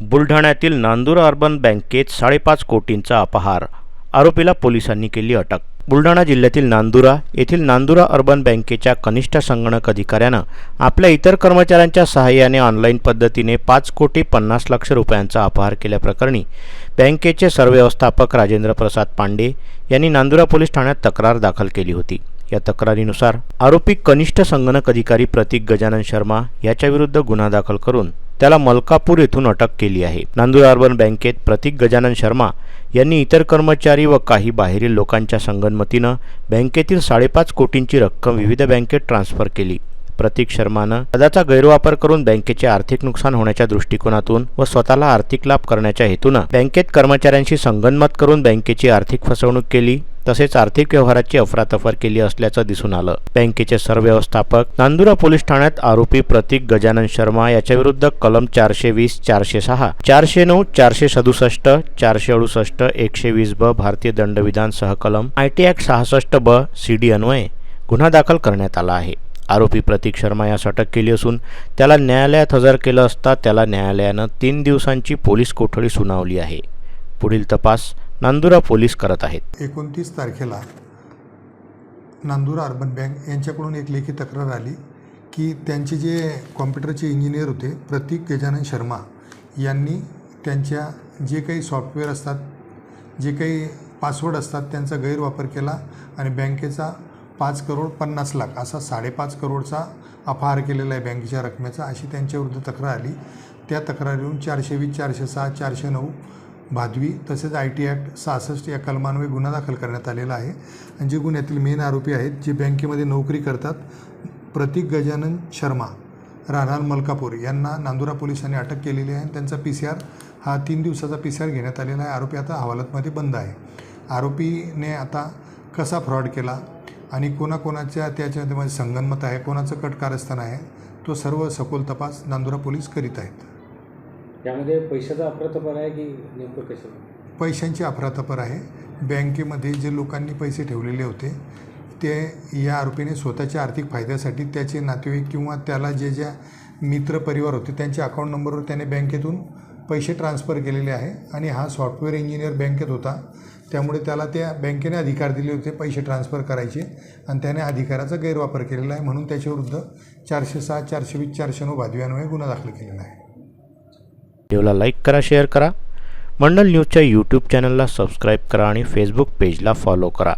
बुलढाण्यातील Nandura urban बँकेत साडेपाच कोटींचा अपहार आरोपीला पोलिसांनी केली अटक. बुलढाणा जिल्ह्यातील नांदुरा येथील नांदुरा अर्बन बँकेच्या कनिष्ठ संगणक अधिकाऱ्यानं आपल्या इतर कर्मचाऱ्यांच्या सहाय्याने ऑनलाईन पद्धतीने पाच कोटी पन्नास लक्ष रुपयांचा अपहार केल्याप्रकरणी बँकेचे सरव्यवस्थापक राजेंद्र प्रसाद पांडे यांनी नांदुरा पोलीस ठाण्यात तक्रार दाखल केली होती. या तक्रारीनुसार आरोपी कनिष्ठ संगणक अधिकारी प्रतीक गजानन शर्मा याच्याविरुद्ध गुन्हा दाखल करून त्याला मलकापूर येथून अटक केली आहे. नांदूर अर्बन बँकेत प्रतीक गजानन शर्मा यांनी इतर कर्मचारी व काही बाहेरील लोकांच्या संगनमतीनं बँकेतील साडेपाच कोटींची रक्कम विविध बँकेत ट्रान्स्फर केली. प्रतीक शर्मानं पदाचा गैरवापर करून बँकेचे आर्थिक नुकसान होण्याच्या दृष्टिकोनातून व स्वतःला आर्थिक लाभ करण्याच्या हेतूनं बँकेत कर्मचाऱ्यांशी संगनमत करून बँकेची आर्थिक फसवणूक केली. तसेच आर्थिक व्यवहाराची अफरातफर केली असल्याचं दिसून आलं. बँकेचे सरव्यवस्थापक नांदुरा पोलीस ठाण्यात आरोपी प्रतीक गजानन शर्मा याच्याविरुद्ध कलम चारशे वीस चारशे सहा चारशे नऊ चारशे सदुसष्ट चारशे अडुसष्ट एकशे वीस ब भारतीय दंडविधान सहकलम आय टी ॲक्ट सहासष्ट ब सी डी अन्वये गुन्हा दाखल करण्यात आला आहे. आरोपी प्रतीक शर्मा यास अटक केली असून त्याला न्यायालयात हजर केलं असता त्याला न्यायालयानं तीन दिवसांची पोलीस कोठडी सुनावली आहे. पुढील तपास नांदुरा पोलीस करत आहेत. एकोणतीस तारखेला नांदुरा अर्बन बँक यांच्याकडून एक लेखी तक्रार आली की त्यांचे जे कॉम्प्युटरचे इंजिनियर होते प्रतीक गजानन शर्मा यांनी त्यांच्या जे काही सॉफ्टवेअर असतात जे काही पासवर्ड असतात त्यांचा गैरवापर केला आणि बँकेचा पाच करोड पन्नास लाख असा साडेपाच करोडचा अपहार केलेला आहे बँकेच्या रकमेचा अशी त्यांच्याविरुद्ध तक्रार आली. त्या तक्रारीवरून चारशे वीस चारशे सहा चारशे नऊ भादवी तसेच आय टी ॲक्ट सहासष्ट या कलमान्वये गुन्हा दाखल करण्यात आलेला आहे. आणि जे गुन्ह्यातील मेन आरोपी आहेत जे बँकेमध्ये नोकरी करतात प्रतीक गजानन शर्मा राहणार मलकापूर यांना नांदुरा पोलिसांनी अटक केलेली आहे आणि त्यांचा पी सी आर हा तीन दिवसाचा पी सी आर घेण्यात आलेला आहे. आरोपी आता हवालतमध्ये बंद आहे. आरोपीने आता कसा फ्रॉड केला आणि कोणाकोणाच्या त्याच्यामध्ये म्हणजे संगनमत आहे कोणाचं कट कारस्थान आहे तो सर्व सखोल तपास नांदुरा पोलीस करीत आहेत. त्यामध्ये पैशाचा अफरातफर आहे की नेमकं कसं पैशांची अफरातफर आहे. बँकेमध्ये जे लोकांनी पैसे ठेवलेले होते ते या आरोपीने स्वतःच्या आर्थिक फायद्यासाठी त्याचे नातेवाईक किंवा त्याला जे ज्या मित्र परिवार होते त्यांच्या अकाउंट नंबरवर त्याने बँकेतून पैसे ट्रान्सफर केलेले आहे आणि हा सॉफ्टवेअर इंजिनियर बँकेत होता. त्यामुळे त्याला त्या बँकेने अधिकार दिले होते पैसे ट्रान्सफर करायचे आणि त्याने अधिकाराचा गैरवापर केलेला आहे म्हणून त्याच्याविरुद्ध चारशे सहा चारशे वीस चारशे नऊ बादव्यान्वये गुन्हा दाखल केलेला आहे. व्हिडिओला लाईक करा शेअर करा. मंडल न्यूजच्या यूट्यूब चॅनलला सबस्क्राईब करा आणि फेसबुक पेजला फॉलो करा.